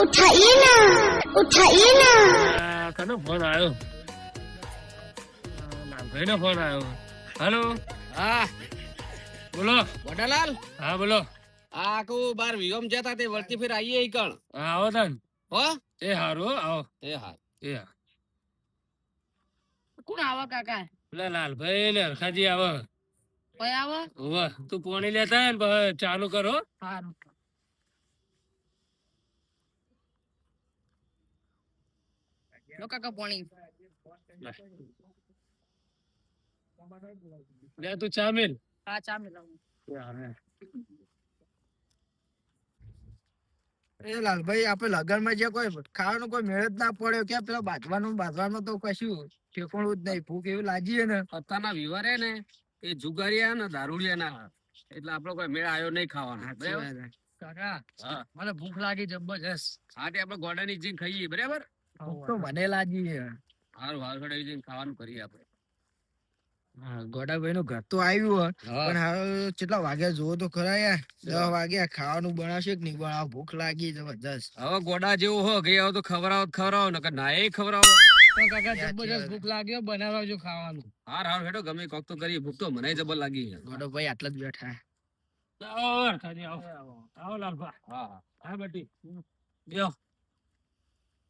ઉઠાઈના ઉઠાઈના. કનો ફોન આવ્યો? નાનભાઈનો ફોન આવ્યો. હેલો? હા. બોલો વડાલાલ? હા બોલો. આ કો બાર વિયોમ જતા તે વળતી ફેર આઈએ કણ? હા આવો તન. હો? એ હારું આવો. એ હાર એ હા. કોણ આવા કાકા? પેલા લાલભાઈ ને હરખાજી આવો. કોઈ આવો. તું પોણી લેતા ને ચાલુ કરો. હારું લો caca પાણી. લે. તું ચા મેલ. હા ચા એ લાલભાઈ આપણે લગનમાં જે કોઈ ખાવાનું કોઈ મેળ જ ના પડ્યો કે પેલા બાજવાનું બાજવાનું તો કશું ઠેકોણું જ નહીં. ભૂખ એવી લાગી ને. અત્યારના વિવાર હે ને એ જુગારિયા ને દારૂડિયા ના એટલે આપડો કોઈ મેળ આવ્યો નહીં ખાવાનો. કાકા મને ભૂખ લાગી જબરજસ્ત. હા તે આપણે ગોડાની જઈને ખાઈએ બરાબર? તો મને લાગી હારું હારું ખડે જઈને ખાવાનું કરીએ આપણે. ગોડાભાઈ નું ઘર તો આવ્યું પણ હવે કેટલા વાગ્યા જોવો તો ખરા યાર. દસ વાગ્યા ખાવાનું બનાવશે કે નહીં બનાવ ભૂખ લાગી જબરજસ્ત. હવે ગોડા જેવું હો ગઈ હવે તો ખવડાવો તો ખવડાવો નકર ના એ ખવડાવો. કાકા જબરજસ્ત ભૂખ લાગ્યો બનાવજો ખાવાનું. હાર હાર હેડો ગમે કોક તો કરીએ. ભૂખ તો મને જબર લાગી ગોડો ગોડાભાઈ આટલા જ બેઠા. આવો. આવો. આવો લાલભા. હા હા. બેટી. લ્યો એડી એડી તો સત્ય પોણી મળ લે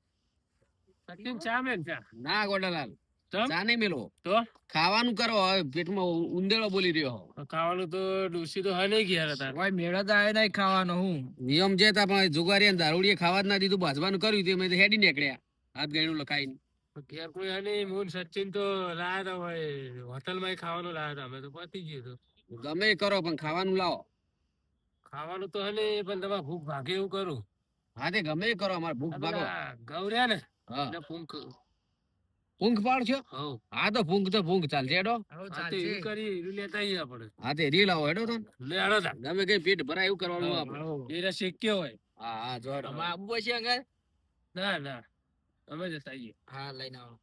ચા ચા ના ગોડાલાલ ચા નહીં મેલો. તો? ખાવાનું કરો હવે પેટમાં ઉંદેડો બોલી રહ્યો ખાવાનું તો ડોસી તો હલે ગયા હતા કોઈ મેળ જ આવે નહીં ખાવાનો હું. નિયમ જે તા પણ જુગારી દારૂડીએ ખાવા જ ના દીધું ભાજવાનું કર્યું તે મેં તો હેડી નીકળ્યા. હાથ ગાયનું લખાઈને. ઘેર કોઈ હા નહીં હું સચિન તો લાયા હતા ભાઈ હોટલમાં ખાવાનું લાયા હતા અમે તો પતી ગયું તો ગમે કરો પણ ખાવાનું લાવો. ખાવાનું તો હે નહીં પણ તમારે ભૂખ ભાગે એવું કરું. હા તે ગમે એ કરો અમારે ભૂખ ભાગો. ગૌર્યા ને હા. પાડશો હા તો ભૂખ તો કરી લેતા આવીએ આપણે. હા તે લાવો હેડો તો. લે તા. ગમે કઈ પેટ ભરાય એવું કરવાનું આપણે એ શીખ્યો હોય? હા હા જો હેડો. આબુ છે અંગર ના ના. અમે જતા આવીએ. હા લઈને આવો.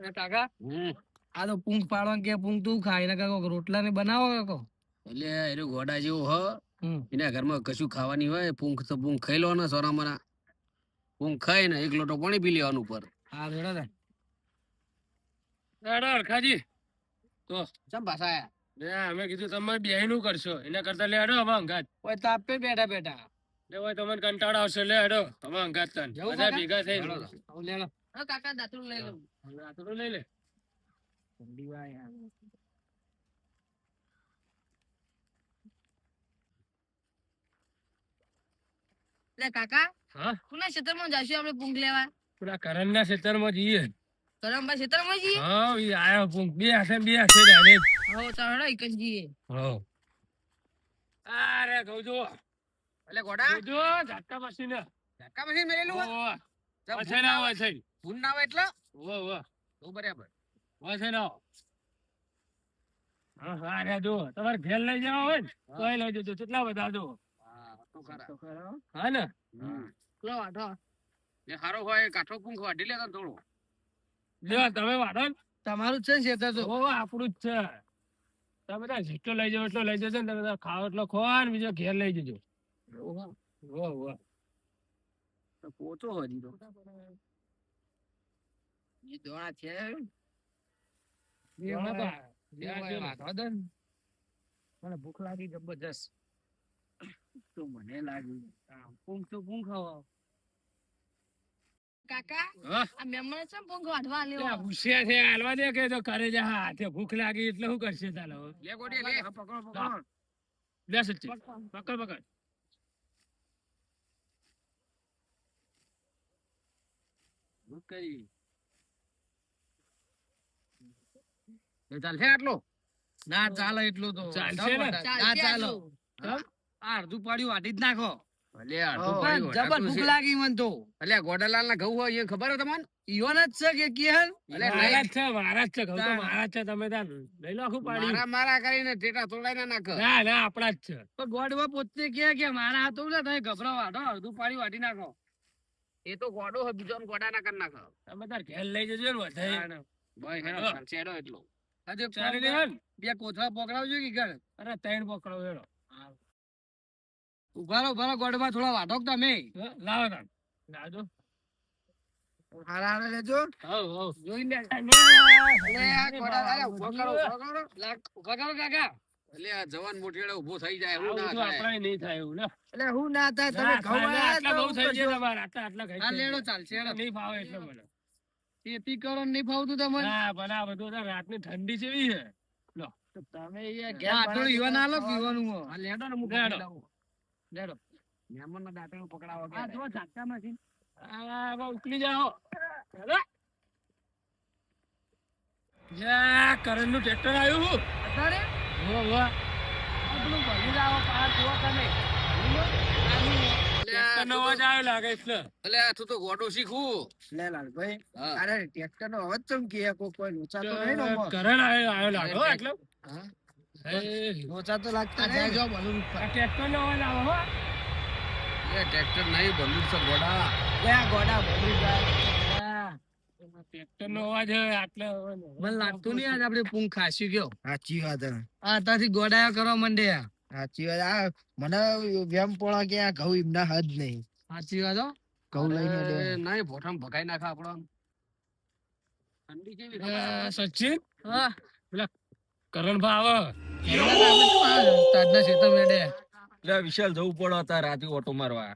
એ કાકા હમ. આ તો પૂંખ પાડવા કે પૂંખ તું ખાય? ને કાકો રોટલા ને બનાવો કાકો? એટલે એનું ઘોડા જેવું હ. એના ઘરમાં કશું ખાવાની હોય પૂંખ તો પૂંખ ખાઈ લો ને સોના મના પૂંખ ખાઈ ને એક લોટો પાણી પી લેવાનું ઉપર. હા રેડો ને હરખાજી તો ચમ પાછા આયા? લે અમે કીધું તમે બેહીનું નું કરશો. એના કરતા લે આડો અમે અંગાત. ઓય તાપે બેઠા બેઠા. લે ઓય તમને કંટાળો આવશે. લે આડો અમે અંગાત તન. બધા ભેગા થઈ લેડો હા કાકા દાતરું લઈ લઉં દાતરું લઈ લે. ઠંડી વાય યાર. લે કાકા હા? કોના ક્ષેત્રમાં જઈશું આપણે પૂંખ લેવા? પેલા કરણ ના જઈએ. કરમભાઈ ક્ષેત્રમાં જઈએ? હા ઈ આયો પૂંખ બે હાથે બે હાથે ડાલે હો ચાલો એક જ જઈએ. હો. અરે ગૌજો એટલે ઘોડા? ગૌજો ઝાટકા મશીન. ધક્કા મશીન મેલેલું હોય? ઓ ચમ વછે ના હોય એટલે? ઓ ઓ તો બરાબર. વછે ના. હા હા રે જો તમારે ઘેર લઈ જવા હોય ને લઈ જજો. કેટલા બધા જો. તો ખરા હા ને? લો વાઢો એ હારો હોય કાઠો પૂંખ વાઢી લેતા થોડું. લેવા તમે ને. તમારું જ છે ને શેતર તો? ઓ આપણું જ છે. તમે બધા જેટલો લઈ જાવ એટલો લઈ જજો ને. તમે ખાવ એટલો ખો ને બીજો ઘેર લઈ જજો. વાહ વાહ તો પોચો હજી તો. એ દોણા છે. વાઢો. મને ભૂખ લાગી જબરજસ્ત. તો મને લાગ્યું પૂંખ તો કાકા આ છે પૂંખ છે હાલવા દે કે કરે છે હાથે ભૂખ લાગી એટલે શું કરશે ચાલો લે ગોડી લે. પકડો હા. લે સચ્ચી. પકડ પકડ. કરી. ચાલશે આટલો? ના ચાલે એટલું તો. ચાલશે ના? ચાલો. અડધું પાડ્યું વાટી જ નાખો. જબર ભૂખ. લાગી મને તો. અલ્યા ગોડાલાલ ના ઘઉં હોય એ ખબર તમને? ઈવન જ છે કે કે મારા જ છે મારા જ છે ઘઉં તો મારા જ છે તમે તાર લઈ લો આખું પાડી મારા મારા કરીને ટેટા તોડાઈ ના નાખ. ના ના આપણા જ છે. પણ ગોડવા પોતે કે કે મારા હતો ઉલે તમે વાટો અડધું પાડી વાટી નાખો. એ તો ગોડો હોય બીજો ગોડા ના કરી નાખો. તમે તાર ઘેર લઈ જજો ને વધારે. ભાઈ હેડો એટલો. આજે ચાલી લે ને. બે કોથળા પકડાવજો કે ઘર? અરે ત્રણ પકડો વેળો ઊભા રહો ગોડમાં થોડા વાઢો તમે? લાવો તાર લાવજો. હારા હારા લેજો. હવ હવ. જોઈ લે. અલે આ ગોડા અરે ઊભા કરો ઊભા કરો. લાગ ઊભા કરો કાકા. એટલે આ જવાન મોટીડે ઊભો થઈ જાય એવું ના થાય. આપણે નહીં થાય એવું ને. એટલે હું ના થાય તમે ના, આટલા બહુ થઈ ગયા તમારે આટલા આટલા ખાઈ આ લેડો ચાલશે હેડો. નહીં ભાવે એટલે મને. ખેતી કરો ને નહીં ફાવતું તમને? ના પણ બધું રાતની ઠંડી જેવી છે. તમે આટલું ઈવન આલો પીવાનું આ લેડો ને હું લેડો. પકડી લાવું. લેડો મહેમાનના દાંતરડું આ જો ઝાટકા માંથી આ બા ઉકલી જાઓ. યા કરણનું ટ્રેક્ટર આવ્યું અત્યારે વાહ વાહ આપણું ભલી લાવો પાર જુઓ તમે. ટ્રેક્ટર નો અવાજ આવ્યો લાગે એટલે એટલે તું તો ગોડો શીખવું. લે લાલભાઈ. હા. અરે ટ્રેક્ટર અવાજ ચમ કે કોઈ કોઈ તો નહીં કરણ આવ્યો લાગો એટલે હા? એ, તો લાગતા નહીં જો બધું ટ્રેક્ટર નો અવાજ આવે હો. એ ટ્રેક્ટર નહીં ભલું છે ગોડા લે ગોડા ભલી જાય ટ્રેક્ટર નો અવાજ આટલે મને લાગતું નહીં આજ આપણે પૂંખ ખાસ્યું ગયો. સાચી વાત આ ત્યાંથી ગોડાયા કરવા માંડ્યા સાચી વાત આ મને વેમ પોળા કે આ ઘઉં એમના હદ નહીં. સાચી વાત હો. ઘઉં લઈને. નહીં ભોઠામાં ભગાઈ નાખે આપણો ઠંડી કેવી સચિન હા કરણ ભા આવે તાજના ખેતર મેડે એટલે વિશાલ જવું પડે હતા રાતે ઓટો મારવા.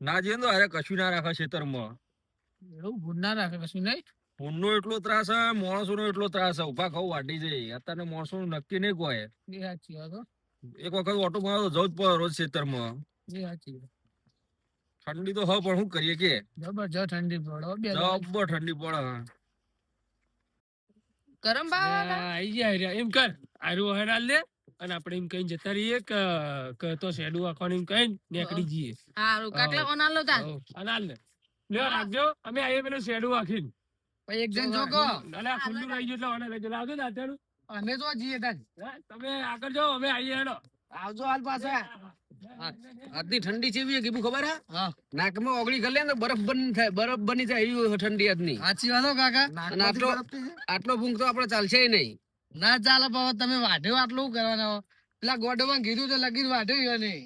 ના જઈએ ને તો અરે કશું ના રાખે ખેતરમાં એવું? ભૂલ ના રાખે કશું નહીં? ઊનનો એટલો ત્રાસ હે માણસો નો એટલો ત્રાસ હે. ઊભા ખાવ વાટી જાય અત્યારે માણસો નું નક્કી નહીં કોઈ. સાચી વાત એક વખત ઓટો મારો તો જવું જ પડે રોજ ખેતરમાં માં સાચી ઠંડી તો હ પણ શું કરીએ કે? જબરજસ્ત ઠંડી પડે જબર ઠંડી પડે કરમ ગરમ આ, આઈ ગયા. એમ કર. આરું હરાલ લે અને આપણે એમ કઈ જતા રહીએ કે કે તો શેડું આખવાનું એમ કહીને નીકળી જઈએ. હારું કાકલા ઓનાલો તાર. હવ, અને લે લ્યો રાખજો. અમે આઈએ પેલું શેડું આખીને. ભાઈ એક જણ જોકો. અલે આ ખુલ્લું રહી ગયું એટલે ઓને લઈ ને અત્યારું. અમે તો જઈએ તા તમે આગળ જાઓ અમે આઈએ હેડો. આવજો હાલ પાછા. આજની ઠંડી કેવી છે કીધું ખબર હા? નાકમાં ઓગળી ગલે ને બરફ બની થાય બરફ બની જાય એવી ઠંડી આજની. સાચી વાત કાકા. આટલો આટલો ભૂંગ તો આપણે ચાલશે નહીં. ના ચાલે પણ તમે વાઢ્યો આટલું કરવાના. પેલા ગોડમાં કીધું તો લગીન વાઢ્યો નહીં.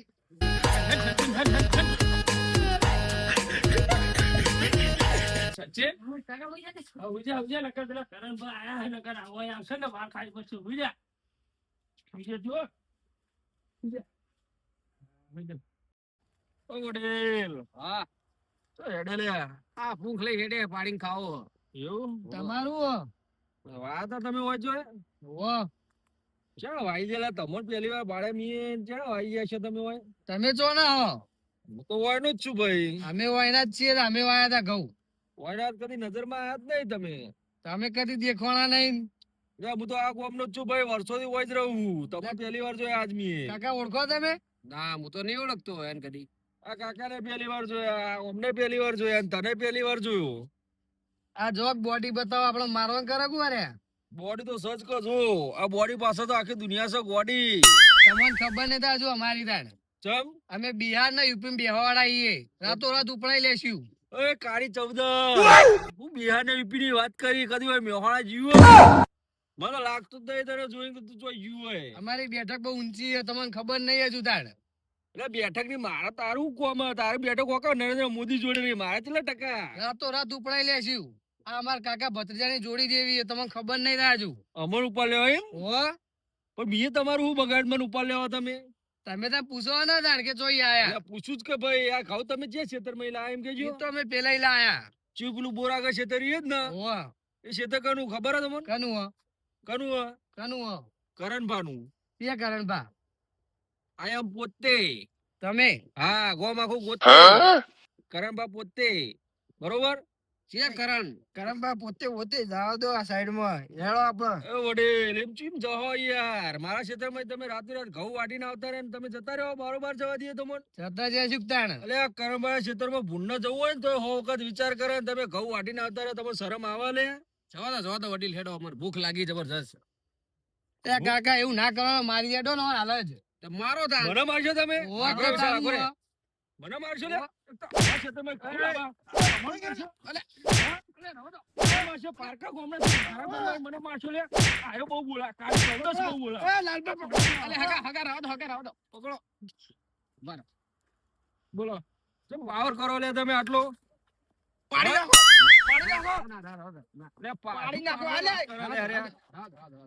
આ ભૂખ લઈ હેડે પાડીને ખાવો. એવું? તમારું. વાત તમે વાંચો હો. ચાલો વાઈ ગયેલા? તમને પહેલી વાર બાળે મીએ ચાલો વાઈ ગયા છો તમે વાય તમે છો ને હો. હું તો વાયનો જ છું ભાઈ. અમે વાયના જ છીએ અમે વાયા હતા ઘઉં. વાયનાથ કદી નજરમાં આયા જ નહીં તમે. તમે કદી દેખવાના નહીં. હું તો આ કોમનો જ છું ભાઈ વર્ષોથી હોય જ રહું તમે પહેલી વાર જોયા આજ મીએ. કાકા ઓળખો તમે? ના હું તો નહીં ઓળખતો એને કદી. આ કાકાને પહેલી વાર જોયા અમને પહેલી વાર જોયા તને પહેલી વાર જોયો. આ જોક બોડી બતાવો આપણે મારવા કરે કુવારે? બોડી તો સજ કો જો આ બોડી પાસે તો આખી દુનિયા છે બોડી તમને ખબર નહીં તા જો અમારી તાણ ચમ? અમે બિહાર ના યુપી બેહવા વાળા છીએ. રાતો રાત ઉપડાઈ લેશું. એ કાળી ચૌદર હું બિહાર ને યુપી ની વાત કરી કદી હોય મેહોણા જીવો. મને લાગતું જ નહીં તને જોઈને તું જોઈ જીવ હોય. અમારી બેઠક બહુ ઊંચી છે તમને ખબર નહીં હજુ તાણ એટલે બેઠકની મારા તારું કોમ તારે બેઠક કોકા નરેન્દ્ર મોદી જોડે નહીં મારા કેટલા ટકા. રાતો રાત ઉપડાઈ લેશું આ અમાર કાકા ભત્રીજાની જોડી જેવી છે તમને ખબર નહીં રાજુ અમર ઉપર લેવા એમ? હો. પણ બીજે તમારું શું બગાડ મને ઉપર લેવા તમે? તમે તો પૂછો ના જાણ કે જોઈ આયા. પૂછું જ કે ભાઈ આ ખાવ તમે જે છેતરમાં લાયા એમ કેજો તો અમે પેલા લાયા. ચીવ પેલું બોરા કે ખેતર એ જ ને. હો. એ ખેતર કનું ખબર હે તમને? કનું હો કનું હે? કનું હો કરણભાનું એ કરણ એમ પોતે. તમે? હા ગોમ આખું ગોતે કરણભા પોતે. બરોબર? છે કરણ? કરમબા પોતે પોતે જાવ દો આ સાઈડમાં હેળો આપણે. એ વડે એમ ચીમ જહો યાર. મારા ક્ષેત્રમાં તમે રાતે રાત ઘઉં વાટીને આવતા રહે ને તમે જતા રહો બરોબર જવા દઈએ તમને જતા જાય સુકતાણ અલે આ કરમભાઈ ક્ષેત્રમાં ભૂન જવું હોય ને તો હો વખત વિચાર કરે ને તમે ઘઉં વાટીને આવતા રહો તમને શરમ આવે લે? જવા દો જવા દો વડીલ હેડો અમર ભૂખ લાગી જબરજસ્ત. એ કાકા એવું ના કરો મારી દેડો ને હાલ જ. મારો તા મને મારશો તમે. મને મારશો લે લાવવા. મને મારશો? પારકા મને લે આયો બહુ બોલા. કાલ બહુ બોલા. એ લાલબા પકડો. અલે હગા હગા રાવ દો હગા રાવ દો પકડો. બોલો. કેમ પાવર કરો લે તમે આટલો. પાડી નાખો. પાડી નાખો.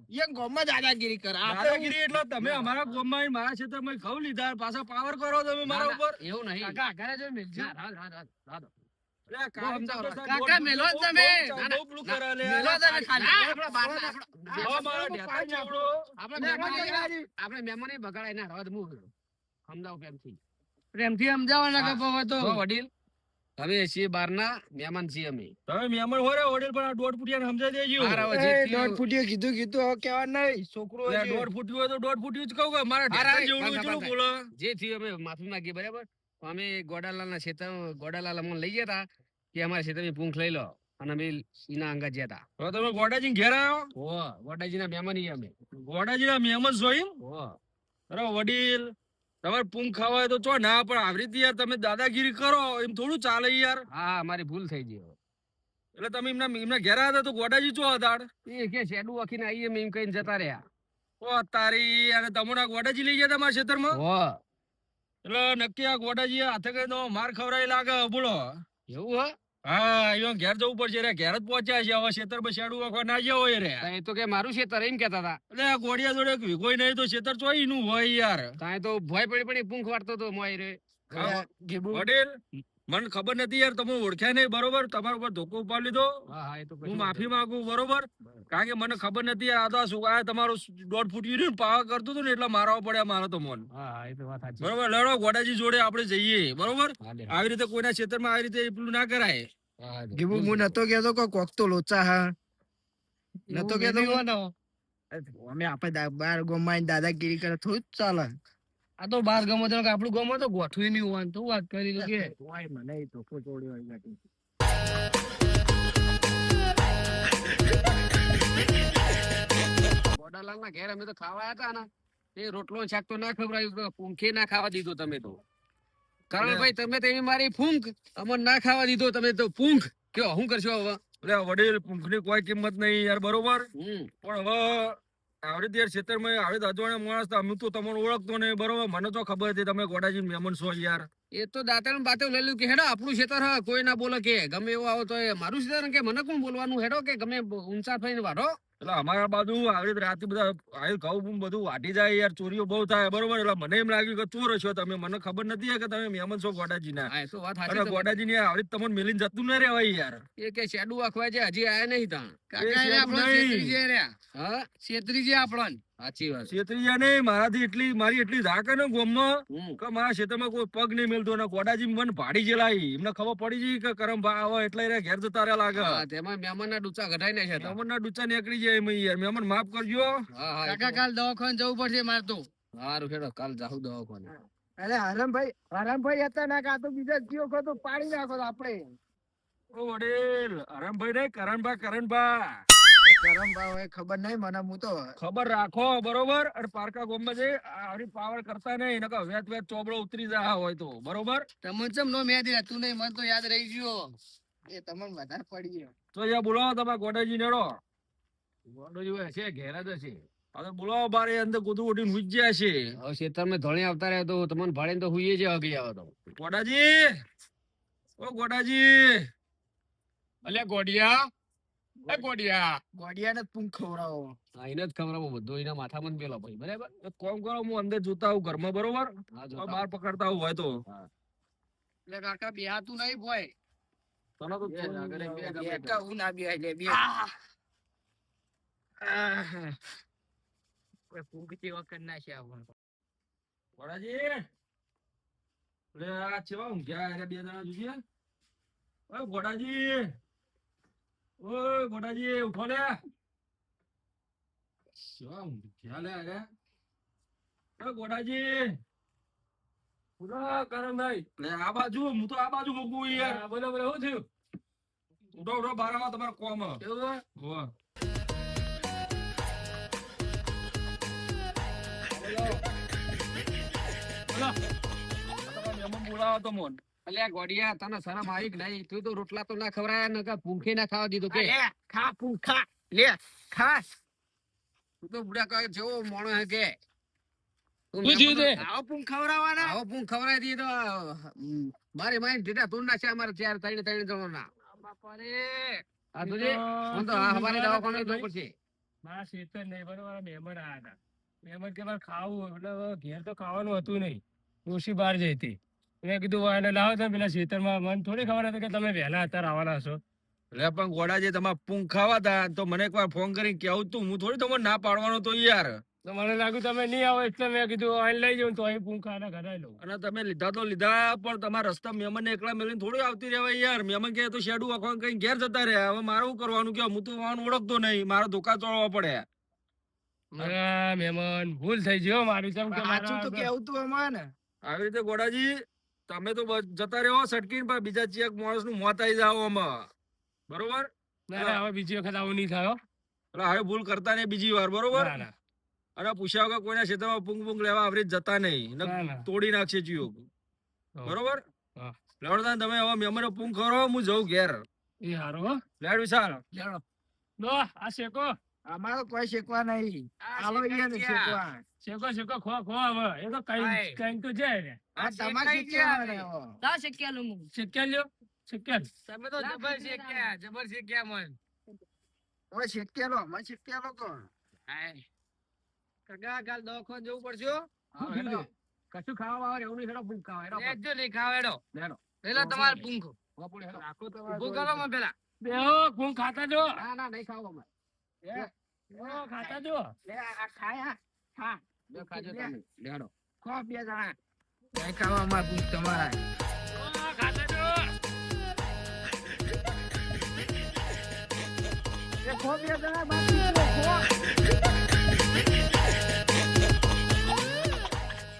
એ દાદાગીરી કરે. દાદાગીરી એટલે તમે અમારા ગામમાં મારા ક્ષેત્રમાં ઘઉં લીધા પાછા પાવર કરો તમે મારા ઉપર. એવું નહીં. ઘરે જો મિલજો કાકા, મેલો તમે. આપણા મહેમાન બગાડાય ના રાવ મુ સમજાવ પ્રેમથી. પ્રેમથી સમજાવો ને કે તો? વડીલ. અમે છીએ બહારના મહેમાન છીએ અમે. તમે મહેમાન હોય રે, વડીલ પણ આ દોઢ ફૂટિયાને સમજાઈ દેજો. હારા દોઢ ફૂટિયો કીધું કીધું હવે કેવા નહીં. છોકરો દોઢ ફૂટ્યું હોય તો દોઢ ફૂટ્યું જ કહું કે મારા હારા, જેવું બંધ. બોલો. જે થયું અમે માફી માંગીએ બરાબર? તો અમે ગોડાલાલના ક્ષેત્ર ગોડાલાલ અમને લઈ ગયા હતા કે અમારા ક્ષેત્રની પૂંખ લઈ લો. અને અમે ઈના અંગા ગયા હતા હવે તમે ગોડાજી ઘેર આવ્યો ઓ ગોડાજીના મહેમાન અમે. ગોડાજીના મહેમાન જોઈ હો. બરાબર અરે વડીલ તમારે પૂંખ ખાવા હોય તો ચો ના પણ આવી રીતે યાર તમે દાદાગીરી કરો એમ થોડું ચાલે યાર. હા મારી ભૂલ થઈ ગઈ એટલે તમે એમના એમના ઘેર હતા તો ગોડાજી ચો હતા? એ કે શેડું વાખીને આવીએ એમ કહીને જતા રહ્યા. ઓ તારી અને તમોના ગોડાજી લઈ ગયા તમારા મારા ખેતરમાં? ઓ એટલે નક્કી આ ગોડાજી હાથે કઈ તો માર ખવરાય લાગે બોલો એવું હો? હા અહીંયા ઘેર જવું પડશે રે. ઘેર જ પહોંચ્યા છે. હવે ખેતર પર શેડું ના ગયા હોય રે. તાય તો કે મારું ક્ષેત્ર એમ કેતા હતા. એટલે આ ગોડિયા જોડે વિગોય નહીં તો ખેતર ચોઈ નું હોય યાર. તાય તો ભય પડી પડી પૂંખ વાળતો તો મોય રે. વડીલ? મને ખબર નથી યાર તમે ઓળખ્યા નહીં બરોબર? તમારા ઉપર ધોકો ઉપાડી લીધો. હા હા એ તો હું માફી માંગુ બરોબર? કારણ કે મને ખબર નથી આ તો શું આ તમારું દોઢ ફૂટ યુનિટ પાવા કરતું હતું ને એટલે મારવા પડ્યા મારા તો મન. હા હા એ તો વાત સાચી. બરોબર? લડો ગોડાજી જોડે આપણે જઈએ બરોબર? આવી રીતે કોઈના ક્ષેત્રમાં આવી રીતે એટલું ના કરાય. ગીબુ હું નતો કેતો કે કોક તો લોચા હા. નતો કેતો અમે આપણે બાર ગોમાઈ દાદાગીરી કરે થોડું ચાલે. આ તો બાર ગમો તો આપણું ગમો તો ગોઠવી નહીં હોવાનું. તો વાત કરી કે. મને ધોકો ચોડ્યો હોય ગાડી. ગોડાલાલના ઘેર અમે તો ખાવા હતા ને એ રોટલો શાક તો ના ખવડાવ્યું તો પૂંખે ના ખાવા દીધો તમે તો. કારણ ભાઈ તમે તો એવી મારી ફૂંક અમને ના ખાવા દીધો તમે તો ફૂંક. કયો શું કરશો હવે? વડીલ ફૂંક પૂંખની કોઈ કિંમત નહીં યાર બરોબર? હમ. પણ હવે આવી રીતે યાર ક્ષેત્રમાં આવી રીતે માણસ અમે તો તમને ઓળખતો નહીં, બરોબર? મને તો ખબર હતી તમે ગોડાજી મહેમાન છો યાર. એ તો દાંતણ બાતે લઈ કે હેડો આપણું ખેતર હ કોઈ ના બોલે કે ગમે એવો આવો તો મારું ખેતર કે મને કોણ બોલવાનું? હેડો કે ગમે ઊંચા થઈને વાઢો એટલે અમારા બાજુ આવી રીતે બધા આવી ઘઉં બધું વાટી જાય યાર ચોરીઓ બહુ થાય બરોબર? એટલે મને એમ લાગ્યું કે ચોર છો તમે? મને ખબર નથી કે તમે મહેમાન છો ગોડાજી ના. ગોડાજી ની આવી તમને મેલીને જતું ના રહેવાય યાર. એ કે શેડું આખવા છે હજી આયા નહીં તા. કાકા આપણો છેતરી છે રહ્યા. હા છેતરી જાય આપણોને. સાચી વાત. છેતરીયા નહીં મારાથી એટલી મારી એટલી ધાક ને ગોમમાં કે મારા ખેતરમાં કોઈ પગ નહીં મેલતો ને ગોડાજી મને ભાડી જેલાઈ. એમને ખબર પડી જઈ કે કરમ ભા આવે એટલે એને ઘેર જતા રહ્યા લાગે. તેમાં મહેમાન ના ડૂચા ઘટાઈ નાખ્યા મહેમાન ના ડૂચા નીકળી જાય એમાં યાર. મહેમાન માફ કરજો. હા હા કાકા કાલ દવાખાને જવું પડશે મારે તો. સારું ખેડો કાલ જાઉં દવાખાને. અરે હરમભાઈ હરમભાઈ હતા ના કાતો બીજા જીઓ કહો તો પાડી નાખો તો આપણે. ઓ વડીલ હરમભાઈ નહીં કરણભા કરણભા. કરમભાઈ એ ખબર નહીં મને હું તો ખબર રાખો બરોબર? અને પારકા ગોમમાં જઈ આવી પાવર કરતા નહીં નકર વેત વેત ચોબડો ઉતરી જા હોય તો બરોબર? તમને ચમ નો મેં દીધા તું નહીં મને તો યાદ રહી ગયો. એ તમને વધારે પડી ગયો. તો અહીંયા બોલાવો તમારા ગોડાજી નેડો. ગોડાજી છે ઘેર જ છે હવે બોલાવો બારે અંદર ગોદું ઉઠીને હુઈ ગયા છે. હવે ખેતરમાં ધોળી આવતા રહ્યા તો તમને ભાડે તો હુઈએ છે અગી આવે તો. ગોડાજી! ઓ ગોડાજી! અલ્યા ગોડિયા! એ ગોડિયા. ગોડિયાને જ ખવડાવો. હા એને જ ખબર બધું એના માથામાં જ ભાઈ બરાબર? એક કરો હું અંદર જોતા આવું ઘરમાં બરોબર? હા તો જો બહાર પકડતા આવું હોય તો. એટલે કાકા બેહાતું નહીં ભોય. તને તો બે આગળ એક બે ગમે તે. એકા હું ના બેહાય લે બે કોઈ પૂંખ જેવા કરી નાખ્યા આપણને. ગોડાજી લે આ ચેવા ઊંઘ્યા બે જણા જોજે ઓય ગોડાજી ઓય ગોડાજી ઉઠો ને. શું ખ્યાલ હે ઓ ગોડાજી ઉઠો કરમભાઈ. લે આ બાજુ હું તો આ બાજુ મૂકું યાર. હા, બોલો બોલો શું થયું ઉઠો ઉઠો બારામાં તમારા કોમ હે. કેવું હે? હોવે. બોલો. મહેમાન બોલાવો તો મોન. અલ્યા ગોડિયા તને શરમ આવી કે નહીં? તું તો રોટલા તો ના ખવડાયા ને કે ભૂખે ના ખાવા દીધો કે? ખા પૂ લે ખા. તું તો બુડા કહે જેવો મોણો હે કે. દીધી તો મારી ના છે અમારે ચાર ત્રણ હવારે દવાખાને જવું પડશે. મારા શેતર નહીં બરોબર મહેમાન આયા હતા. મહેમાન કે મારે ખાવું એટલે ઘેર તો ખાવાનું હતું નહીં. ડોશી બહાર જઈ હતી. મેં કીધું "વાહ, એને લાવો તમે પેલા ખેતરમાં. મને થોડી ખબર હતી કે તમે વહેલા અત્યારે આવવાના છો. એટલે પણ ગોડાજી તમારા પૂંખ ખાવા હતા તો મને એકવાર ફોન કરીને કેવું તું હું થોડી તમને ના પાડવાનો તો યાર. તો મને લાગ્યું તમે નહીં આવો એટલે મેં કીધું અહીં લઈ જાઉં તો અહીં પૂંખા ના ઘરે લઉં. અને તમે લીધા તો લીધા પણ તમારા રસ્તા મહેમાન એકલા મેળવીને થોડી આવતી રહેવાય યાર. મહેમાન કહે તો શેડું વાખવા કઈ ઘેર જતા રહ્યા હવે મારે શું કરવાનું? કે હું તો ઓળખતો નહીં. મારા ધોકા ચોળવા પડે. અરે મહેમાન ભૂલ થઈ ગયો મારી. કે સાચું તો કેવું તું અમારે આવી રીતે ગોડાજી તમે તો જતા રહ્યો સટકીને પણ બીજા ચેક માણસનું મોત આવી જાવ આમાં. બરોબર? ના ના, હવે બીજી વખત આવું નહીં થયો એટલે હવે ભૂલ કરતા નહીં બીજી વાર બરોબર? ના ના. અને પૂછ્યા વગર કોઈના ક્ષેત્રમાં પૂંગ પૂંગ લેવા આવરી જતા નહીં. ને ના ના. તોડી નાખશે જીઓ બરોબર. લેવડતા તમે હવે મહેમાનો પૂંગ કરો હું જઉં ઘેર. એ હારો લેડ વિશાલ લો આ શેકો. અમારે કોઈ શીખવા નહીં. આલો અહીંયા શીખવા. શેકો શેકો ખો ખો હવે. એ તો કઈ કઈ તો જાય ને. આ તમારે શીખ્યા ને તા શીખ્યા લું શીખ્યા લ્યો શીખ્યા તમે તો જબર શીખ્યા જબર શીખ્યા મન. ઓય શીખ્યાલો અમે શીખ્યાલો હાય. કગા ગાલ દોખો જવું પડશે હો. કશું ખાવા આવે એવું નહીં હેડો ભૂખ ખાવા હેડો લેજો નહીં ખાવા હેડો. હેડો. પેલા તમારે ભૂખ. ઊભું કરો મને પેલા બેહો ભૂખ ખાતા જો. ના ના નહીં ખાવા અમે. ખાતા જો લે આ ખાયા ખા લે ખાજો તમે. લેડો. ખો બે જણા. નહીં ખાવા માં તમારા. ખાતા જો ખો બે જણા બાકી ખો